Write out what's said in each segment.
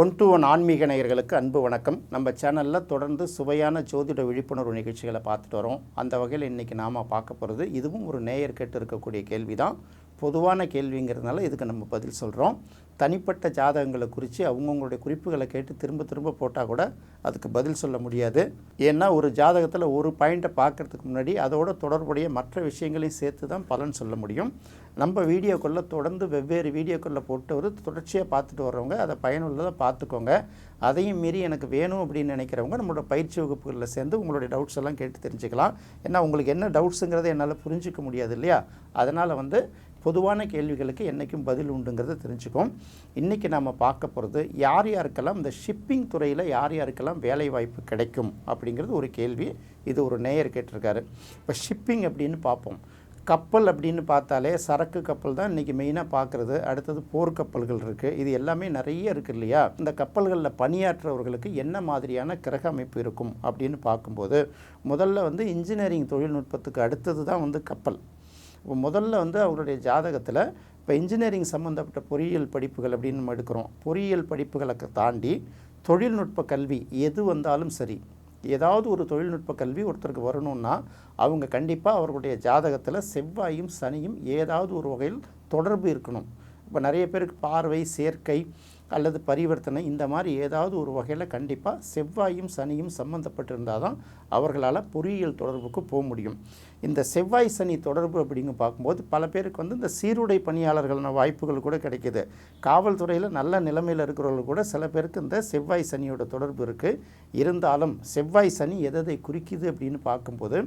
One to one ஆன்மீக நேயர்களுக்கு அன்பு வணக்கம். நம்ம சேனலில் தொடர்ந்து சுவையான ஜோதிட விழிப்புணர்வு நிகழ்ச்சிகளை பார்த்துட்டு வரோம். அந்த வகையில் இன்றைக்கி நாம் பார்க்க போகிறது இதுவும் ஒரு நேயர் கேட்டு இருக்கக்கூடிய கேள்வி தான் பொதுவான கேள்விங்கிறதுனால இதுக்கு நம்ம பதில் சொல்கிறோம் தனிப்பட்ட ஜாதகங்களை குறித்து அவங்கவுங்களுடைய குறிப்புகளை கேட்டு திரும்ப திரும்ப போட்டால் கூட அதுக்கு பதில் சொல்ல முடியாது. ஏன்னா ஒரு ஜாதகத்தில் ஒரு பாயிண்ட்டை பார்க்குறதுக்கு முன்னாடி அதோட தொடர்புடைய மற்ற விஷயங்களையும் சேர்த்து தான் பலன் சொல்ல முடியும். நம்ம வீடியோக்குள்ளே தொடர்ந்து வெவ்வேறு வீடியோக்குள்ளே போட்டு ஒரு தொடர்ச்சியாக பார்த்துட்டு வர்றவங்க அதை பயனுள்ளதாக பார்த்துக்கோங்க. அதையும் மீறி எனக்கு வேணும் அப்படின்னு நினைக்கிறவங்க நம்மளோட பயிற்சி வகுப்புகளில் சேர்ந்து உங்களுடைய டவுட்ஸ் எல்லாம் கேட்டு தெரிஞ்சுக்கலாம். ஏன்னா உங்களுக்கு என்ன டவுட்ஸுங்கிறத என்னால் புரிஞ்சிக்க முடியாது இல்லையா? அதனால் வந்து பொதுவான கேள்விகளுக்கு என்றைக்கும் பதில் உண்டுங்கிறத தெரிஞ்சுக்கும். இன்றைக்கி நம்ம பார்க்க போகிறது யார் யாருக்கெல்லாம் இந்த ஷிப்பிங் துறையில் யார் யாருக்கெல்லாம் வேலை வாய்ப்பு கிடைக்கும் அப்படிங்கிறது ஒரு கேள்வி. இது ஒரு நேயர் கேட்டிருக்காரு. இப்போ ஷிப்பிங் அப்படின்னு பார்ப்போம். கப்பல் அப்படின்னு பார்த்தாலே சரக்கு கப்பல் தான் இன்றைக்கி மெயினாக பார்க்குறது. அடுத்தது போர்க்கப்பல்கள் இருக்குது இது எல்லாமே நிறைய இருக்குது இல்லையா? இந்த கப்பல்களில் பணியாற்றுறவர்களுக்கு என்ன மாதிரியான கிரக அமைப்பு இருக்கும் அப்படின்னு பார்க்கும்போது முதல்ல வந்து இன்ஜினியரிங் தொழில்நுட்பத்துக்கு அடுத்தது தான் வந்து கப்பல். முதல்ல வந்து அவருடைய ஜாதகத்தில் இப்போ இன்ஜினியரிங் சம்மந்தப்பட்ட பொறியியல் படிப்புகள் அப்படின்னு நம்ம எடுக்கிறோம். பொறியியல் படிப்புகளை தாண்டி தொழில்நுட்ப கல்வி எது வந்தாலும் சரி ஏதாவது ஒரு தொழில்நுட்ப கல்வி ஒருத்தருக்கு வரணும்னா அவங்க கண்டிப்பாக அவர்களுடைய ஜாதகத்தில் செவ்வாயும் சனியும் ஏதாவது ஒரு வகையில் தொடர்பு இருக்கணும். இப்போ நிறைய பேருக்கு பார்வை சேர்க்கை அல்லது பரிவர்த்தனை இந்த மாதிரி ஏதாவது ஒரு வகையில் கண்டிப்பாக செவ்வாயும் சனியும் சம்மந்தப்பட்டிருந்தால் தான் அவர்களால் பொறியியல் தொடர்புக்கு போக முடியும். இந்த செவ்வாய் சனி தொடர்பு அப்படிங்க பார்க்கும்போது பல பேருக்கு வந்து இந்த சீருடை பணியாளர்களான வாய்ப்புகள் கூட கிடைக்கிது. காவல்துறையில் நல்ல நிலைமையில் இருக்கிறவர்கள் கூட சில பேருக்கு இந்த செவ்வாய் சனியோட தொடர்பு இருக்குது இருந்தாலும் செவ்வாய் சனி எதை குறிக்குது அப்படின்னு பார்க்கும்போது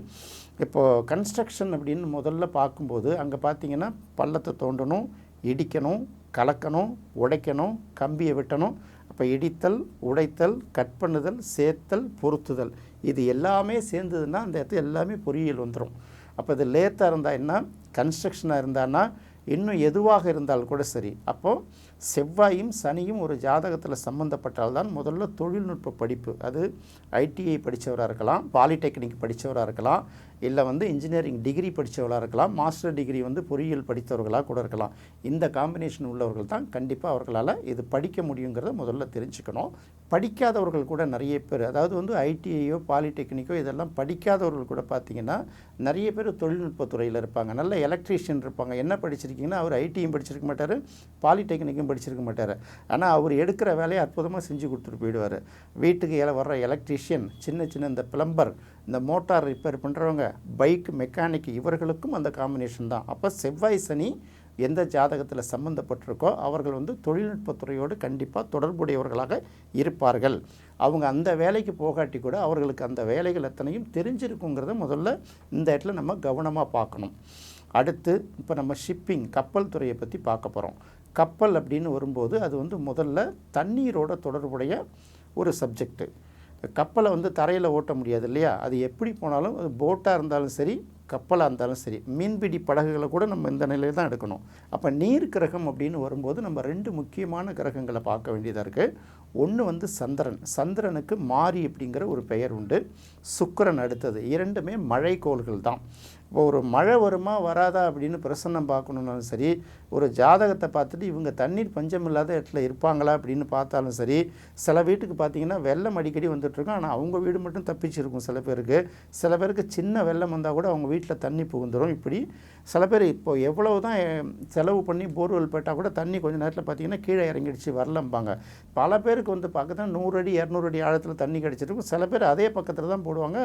இப்போது கன்ஸ்ட்ரக்ஷன் அப்படின்னு முதல்ல பார்க்கும்போது அங்கே பார்த்தீங்கன்னா பள்ளத்தை தோண்டணும் இடிக்கணும் கலக்கணும் உடைக்கணும் கம்பியை வெட்டணும். அப்போ இடித்தல் உடைத்தல் கட் பண்ணுதல் சேர்த்தல் பொருத்துதல். இது எல்லாமே சேர்ந்ததுன்னா அந்த இடத்துல எல்லாமே பொறியியல் வந்துடும் அப்போ இது லேத்தாக இருந்தால் என்ன? கன்ஸ்ட்ரக்ஷனாக இருந்தான்னா இன்னும் எதுவாக இருந்தால் கூட சரி. அப்போது செவ்வாயும் சனியும் ஒரு ஜாதகத்தில் சம்மந்தப்பட்டால்தான் முதல்ல தொழில்நுட்ப படிப்பு. அது ஐடிஐ படித்தவராக இருக்கலாம் பாலிடெக்னிக் படித்தவராக இருக்கலாம் இல்லை வந்து இன்ஜினியரிங் டிகிரி படித்தவர்களாக இருக்கலாம் மாஸ்டர் டிகிரி வந்து பொறியியல் படித்தவர்களாக கூட இருக்கலாம். இந்த காம்பினேஷன் உள்ளவர்கள் தான் கண்டிப்பாக அவர்களால் இது படிக்க முடியுங்கிறத முதல்ல தெரிஞ்சுக்கணும். படிக்காதவர்கள் கூட நிறைய பேர் அதாவது வந்து ஐடிஐயோ பாலிடெக்னிக்கோ இதெல்லாம் படிக்காதவர்கள் கூட பார்த்திங்கன்னா நிறைய பேர் தொழில்நுட்பத்துறையில் இருப்பாங்க. நல்ல எலக்ட்ரீஷியன் இருப்பாங்க. என்ன படிச்சிருக்கீங்கன்னா அவர் ஐடியும் படிச்சிருக்க மாட்டார் பாலிடெக்னிக்கும் படிச்சிருக்க மாட்டார். ஆனால் அவர் எடுக்கிற வேலையை அற்புதமாக செஞ்சு கொடுத்துட்டு போயிடுவார். வீட்டுக்கு ஏழை வர்ற எலக்ட்ரீஷியன் சின்ன சின்ன இந்த பிளம்பர் இந்த மோட்டார் ரிப்பேர் பண்ணுறவங்க பைக் மெக்கானிக் இவர்களுக்கும் அந்த காம்பினேஷன் தான். அப்போ செவ்வாய் சனி எந்த ஜாதகத்தில் சம்மந்தப்பட்டிருக்கோ அவர்கள் வந்து தொழில்நுட்பத்துறையோடு கண்டிப்பாக தொடர்புடையவர்களாக இருப்பார்கள். அவங்க அந்த வேலைக்கு போகாட்டி கூட அவர்களுக்கு அந்த வேலைகள் எத்தனையும் தெரிஞ்சிருக்குங்கிறத முதல்ல இந்த இடத்துல நம்ம கவனமாக பார்க்கணும். அடுத்து இப்போ நம்ம ஷிப்பிங் கப்பல் துறையை பற்றி பார்க்க போகிறோம் கப்பல் அப்படின்னு வரும்போது அது வந்து முதல்ல தண்ணீரோட தொடர்புடைய ஒரு சப்ஜெக்ட்டு கப்பலை வந்து தரையில் ஓட்ட முடியாது இல்லையா? அது எப்படி போனாலும் அது போட்டாக இருந்தாலும் சரி கப்பலாக இருந்தாலும் சரி மீன்பிடி படகுகளை கூட நம்ம இந்த நிலையில் தான் எடுக்கணும். அப்போ நீர் கிரகம் அப்படின்னு வரும்போது நம்ம ரெண்டு முக்கியமான கிரகங்களை பார்க்க வேண்டியதாக இருக்குது ஒன்று வந்து சந்திரன். சந்திரனுக்கு மாரி அப்படிங்கிற ஒரு பெயர் உண்டு. சுக்கரன் அடுத்தது. இரண்டுமே மழைக்கோள்கள் தான். இப்போ ஒரு மழை வருமா வராதா அப்படின்னு பிரசன்னம் பார்க்கணுன்னாலும் சரி ஒரு ஜாதகத்தை பார்த்துட்டு இவங்க தண்ணீர் பஞ்சம் இல்லாத இடத்துல இருப்பாங்களா அப்படின்னு பார்த்தாலும் சரி சில வீட்டுக்கு பார்த்தீங்கன்னா வெள்ளம் அடிக்கடி வந்துட்டுருக்கும் ஆனால் அவங்க வீடு மட்டும் தப்பிச்சிருக்கும் சில பேருக்கு. சில பேருக்கு சின்ன வெள்ளம் வந்தால் கூட அவங்க வீட்டில் தண்ணி புகுந்துடும் இப்படி சில பேர் இப்போ எவ்வளவு தான் செலவு பண்ணி போர்வெல் போயிட்டால் கூட தண்ணி கொஞ்சம் நேரத்தில் பார்த்தீங்கன்னா கீழே இறங்கிடுச்சு வரலம்பாங்க. பல பேருக்கு வந்து பார்க்க நூறு அடி இரநூறு அடி ஆழத்தில் தண்ணி கிடச்சிருக்கும். சில பேர் அதே பக்கத்தில் தான் போடுவாங்க.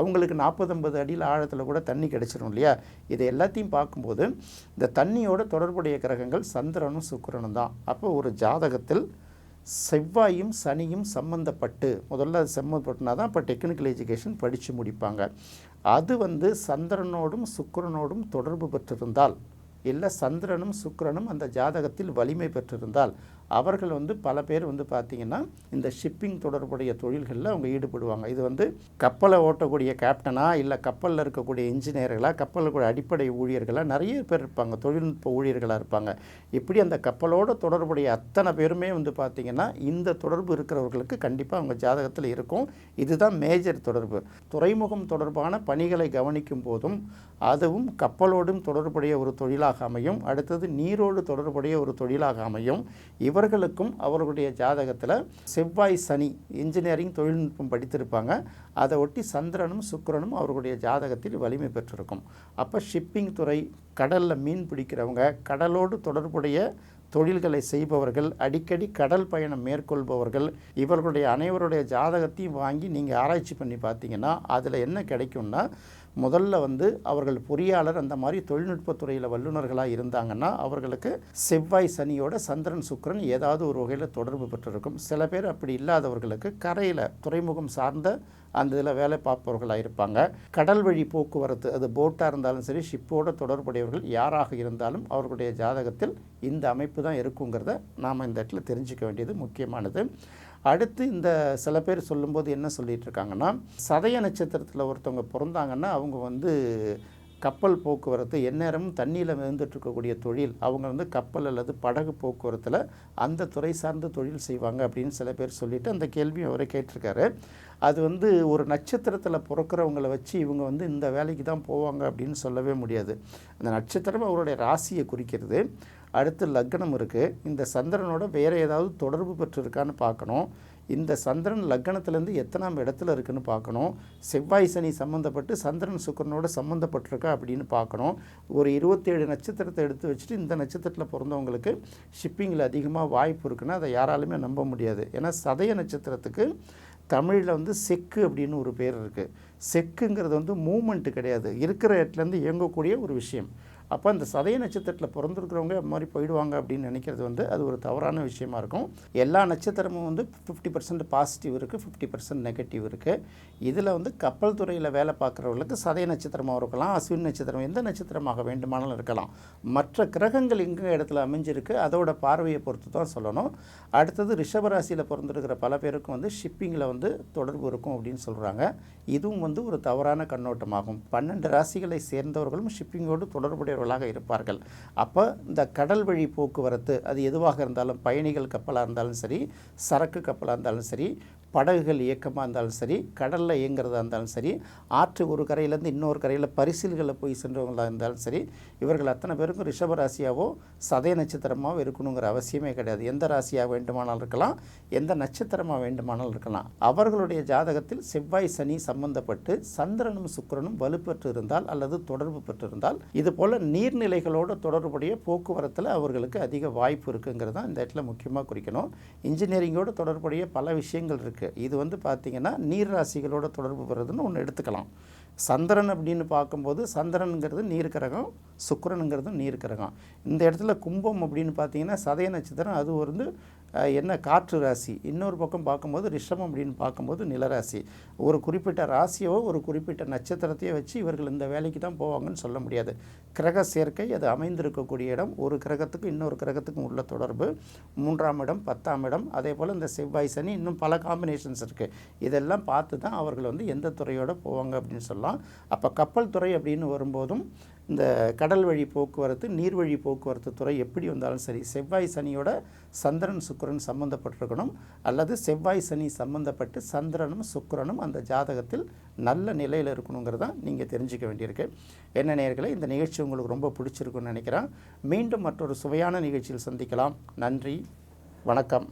அவங்களுக்கு நாற்பத்தொம்பது அடியில் ஆழத்தில் கூட தண்ணி கிடச்சிரும் இல்லையா? இதை எல்லாத்தையும் பார்க்கும்போது இந்த தண்ணியோட தொடர்புடைய கிரகங்கள் சந்திரனும் சுக்கரனும் தான். அப்போ ஒரு ஜாதகத்தில் செவ்வாயும் சனியும் சம்மந்தப்பட்டு முதல்ல அது சம்மந்தப்பட்டுனா தான் இப்போ டெக்னிக்கல் எஜுகேஷன் படித்து முடிப்பாங்க. அது வந்து சந்திரனோடும் சுக்கரனோடும் தொடர்பு பெற்றிருந்தால் இல்லை சந்திரனும் சுக்கிரனும் அந்த ஜாதகத்தில் வலிமை பெற்றிருந்தால் அவர்கள் வந்து பல பேர் வந்து பார்த்திங்கன்னா இந்த ஷிப்பிங் தொடர்புடைய தொழில்களில் அவங்க ஈடுபடுவாங்க. இது வந்து கப்பலை ஓட்டக்கூடிய கேப்டனா இல்லை கப்பலில் இருக்கக்கூடிய இன்ஜினியர்களாக கப்பலில் கூட அடிப்படை ஊழியர்களாக நிறைய பேர் இருப்பாங்க. தொழில்நுட்ப ஊழியர்களாக இருப்பாங்க. இப்படி அந்த கப்பலோட தொடர்புடைய அத்தனை பேருமே வந்து பார்த்திங்கன்னா இந்த தொடர்பு இருக்கிறவர்களுக்கு கண்டிப்பாக அவங்க ஜாதகத்தில் இருக்கும். இதுதான் மேஜர் தொடர்பு. துறைமுகம் தொடர்பான பணிகளை கவனிக்கும் போதும் அதுவும் கப்பலோடும் தொடர்புடைய ஒரு தொழிலாக அமையும். அடுத்தது நீரோடு தொடர்புடைய ஒரு தொழிலாக அமையும். இவர் இவர்களுக்கும் அவர்களுடைய ஜாதகத்தில் செவ்வாய் சனி இன்ஜினியரிங் தொழில்நுட்பம் படித்திருப்பாங்க. அதை ஒட்டி சந்திரனும் சுக்கிரனும் அவர்களுடைய ஜாதகத்தில் வலிமை பெற்றிருக்கும். அப்போ ஷிப்பிங் துறை கடலில் மீன் பிடிக்கிறவங்க கடலோடு தொடர்புடைய தொழில்களை செய்பவர்கள் அடிக்கடி கடல் பயணம் மேற்கொள்பவர்கள் இவர்களுடைய அனைவருடைய ஜாதகத்தையும் வாங்கி நீங்கள் ஆராய்ச்சி பண்ணி பார்த்தீங்கன்னா அதில் என்ன கிடைக்கும்னா முதல்ல வந்து அவர்கள் பொறியாளர் அந்த மாதிரி தொழில்நுட்பத்துறையில் வல்லுநர்களாக இருந்தாங்கன்னா அவர்களுக்கு செவ்வாய் சனியோட சந்திரன் சுக்கிரன் ஏதாவது ஒரு வகையில் தொடர்பு பெற்றிருக்கும். சில பேர் அப்படி இல்லாதவர்களுக்கு கரையில் துறைமுகம் சார்ந்த அந்த இதில் வேலை பார்ப்பவர்களாக இருப்பாங்க. கடல் வழி போக்குவரத்து அது போட்டாக இருந்தாலும் சரி ஷிப்போட தொடர்புடையவர்கள் யாராக இருந்தாலும் அவர்களுடைய ஜாதகத்தில் இந்த அமைப்பு தான் இருக்குங்கிறத நாம் இந்த இடத்துல தெரிஞ்சுக்க வேண்டியது முக்கியமானது. அடுத்து இந்த சில பேர் சொல்லும்போது என்ன சொல்லிகிட்ருக்காங்கன்னா சதய நட்சத்திரத்தில் ஒருத்தவங்க பிறந்தாங்கன்னா அவங்க வந்து கப்பல் போக்குவரத்து எந்நேரமும் தண்ணியில் மிதந்துட்டு இருக்கக்கூடிய தொழில் அவங்க வந்து கப்பல் அல்லது படகு போக்குவரத்தில் அந்த துறை சார்ந்த தொழில் செய்வாங்க அப்படின்னு சில பேர் சொல்லிட்டு அந்த கேள்வியும் அவரை கேட்டிருக்காரு. அது வந்து ஒரு நட்சத்திரத்தில் பிறக்கிறவங்கள வச்சு இவங்க வந்து இந்த வேலைக்கு தான் போவாங்க அப்படின்னு சொல்லவே முடியாது. அந்த நட்சத்திரம் அவருடைய ராசியை குறிக்கிறது. அடுத்து லக்னம் இருக்குது இந்த சந்திரனோட வேறு ஏதாவது தொடர்பு பெற்றிருக்கான்னு பார்க்கணும். இந்த சந்திரன் லக்னத்திலேருந்து எத்தனாம் இடத்துல இருக்குன்னு பார்க்கணும். செவ்வாய் சனி சம்மந்தப்பட்டு சந்திரன் சுக்கரனோட சம்மந்தப்பட்டிருக்கா அப்படின்னு பார்க்கணும். ஒரு இருபத்தேழு நட்சத்திரத்தை எடுத்து வச்சுட்டு இந்த நட்சத்திரத்தில் பிறந்தவங்களுக்கு ஷிப்பிங்கில் அதிகமாக வாய்ப்பு இருக்குன்னா அதை யாராலுமே நம்ப முடியாது. ஏன்னா சதய நட்சத்திரத்துக்கு தமிழில் வந்து செக்கு அப்படின்னு ஒரு பேர் இருக்குது செக்குங்கிறது வந்து மூமெண்ட்டு கிடையாது. இருக்கிற இடத்துலேருந்து இயங்கக்கூடிய ஒரு விஷயம். அப்போ இந்த சதய நட்சத்திரத்தில் பிறந்திருக்கிறவங்க அது மாதிரி போயிடுவாங்க அப்படின்னு நினைக்கிறது வந்து அது ஒரு தவறான விஷயமா இருக்கும். எல்லா நட்சத்திரமும் வந்து ஃபிஃப்டி பர்சன்ட் பாசிட்டிவ் இருக்குது ஃபிஃப்டி பர்சன்ட் நெகட்டிவ் இருக்குது இதில் வந்து கப்பல் துறையில் வேலை பார்க்குறவங்களுக்கு சதய நட்சத்திரமாக இருக்கலாம் அஸ்வின் நட்சத்திரம் எந்த நட்சத்திரமாக வேண்டுமானாலும் இருக்கலாம். மற்ற கிரகங்கள் எங்கே இடத்துல அமைஞ்சிருக்கு அதோட பார்வையை பொறுத்து தான் சொல்லணும். அடுத்தது ரிஷபராசியில் பிறந்திருக்கிற பல பேருக்கும் வந்து ஷிப்பிங்கில் வந்து தொடர்பு இருக்கும் அப்படின்னு சொல்கிறாங்க இதுவும் வந்து ஒரு தவறான கண்ணோட்டமாகும். பன்னெண்டு ராசிகளை சேர்ந்தவர்களும் ஷிப்பிங்கோடு தொடர்புடையவர்களாக இருப்பார்கள். அப்போ இந்த கடல் வழி போக்குவரத்து அது எதுவாக இருந்தாலும் பயணிகள் கப்பலாக இருந்தாலும் சரி சரக்கு கப்பலாக இருந்தாலும் சரி படகுகள் இயக்கமாக இருந்தாலும் சரி கடலில் இயங்குறதா இருந்தாலும் சரி ஆற்று ஒரு கரையிலேருந்து இன்னொரு கரையில் பரிசில்களில் போய் சென்றவங்களாக இருந்தாலும் சரி இவர்கள் அத்தனை பேருக்கும் ரிஷப ராசியாவோ சதய நட்சத்திரமாவோ இருக்கணுங்கிற அவசியமே கிடையாது. எந்த ராசியாக வேண்டுமானாலும் இருக்கலாம் எந்த நட்சத்திரமாக வேண்டுமானாலும் இருக்கலாம். அவர்களுடைய ஜாதகத்தில் செவ்வாய் சனி சம்பந்தப்பட்டு சந்திரனும் சுக்கிரனும் வலுப்பெற்று இருந்தால் அல்லது தொடர்பு பெற்றிருந்தால் இது போல் நீர்நிலைகளோடு தொடர்புடைய போக்குவரத்தில் அவர்களுக்கு அதிக வாய்ப்பு இருக்குங்கிறது தான் இந்த இடத்துல முக்கியமாக குறிக்கணும். இன்ஜினியரிங்கோடு தொடர்புடைய பல விஷயங்கள் இருக்குது இது வந்து பார்த்திங்கன்னா நீர் ராசிகளோட தொடர்பு பெறுறதுன்னு ஒன்று எடுத்துக்கலாம். சந்திரன் அப்படின்னு பார்க்கும்போது சந்திரனுங்கிறது நீர் கிரகம் சுக்கிரனுங்கிறது நீர் கிரகம் இந்த இடத்துல கும்பம் அப்படின்னு பார்த்தீங்கன்னா சதய நட்சத்திரம் அது வந்து என்ன காற்று ராசி? இன்னொரு பக்கம் பார்க்கும்போது ரிஷபம் அப்படின்னு பார்க்கும்போது நிலராசி. ஒரு குறிப்பிட்ட ராசியோ ஒரு குறிப்பிட்ட நட்சத்திரத்தையோ வச்சு இவர்கள் இந்த வேலைக்கு தான் போவாங்கன்னு சொல்ல முடியாது. கிரக சேர்க்கை அது அமைந்திருக்கக்கூடிய இடம். ஒரு கிரகத்துக்கு இன்னொரு கிரகத்துக்கும் உள்ள தொடர்பு. மூன்றாம் இடம் பத்தாம் இடம். அதே போல் இந்த செவ்வாய் சனி இன்னும் பல காம்பினேஷன்ஸ் இருக்குது இதெல்லாம் பார்த்து தான் அவர்கள் வந்து எந்த துறையோடு போவாங்க அப்படின்னு சொல்லலாம். அப்போ கப்பல் துறை அப்படின்னு வரும்போதும் இந்த கடல் வழி போக்குவரத்து நீர்வழி போக்குவரத்து துறை எப்படி வந்தாலும் சரி செவ்வாய் சனியோட சந்திரன் சுக்கிரன் சம்பந்தப்பட்டிருக்கணும். அல்லது செவ்வாய் சனி சம்பந்தப்பட்டு சந்திரனும் சுக்கரனும் அந்த ஜாதகத்தில் நல்ல நிலையில் இருக்கணுங்கிறத நீங்கள் தெரிஞ்சுக்க வேண்டியிருக்கு. என்ன நேர்களை இந்த நிகழ்ச்சி உங்களுக்கு ரொம்ப பிடிச்சிருக்குன்னு நினைக்கிறேன். மீண்டும் மற்றொரு சுவையான நிகழ்ச்சியில் சந்திக்கலாம். நன்றி. வணக்கம்.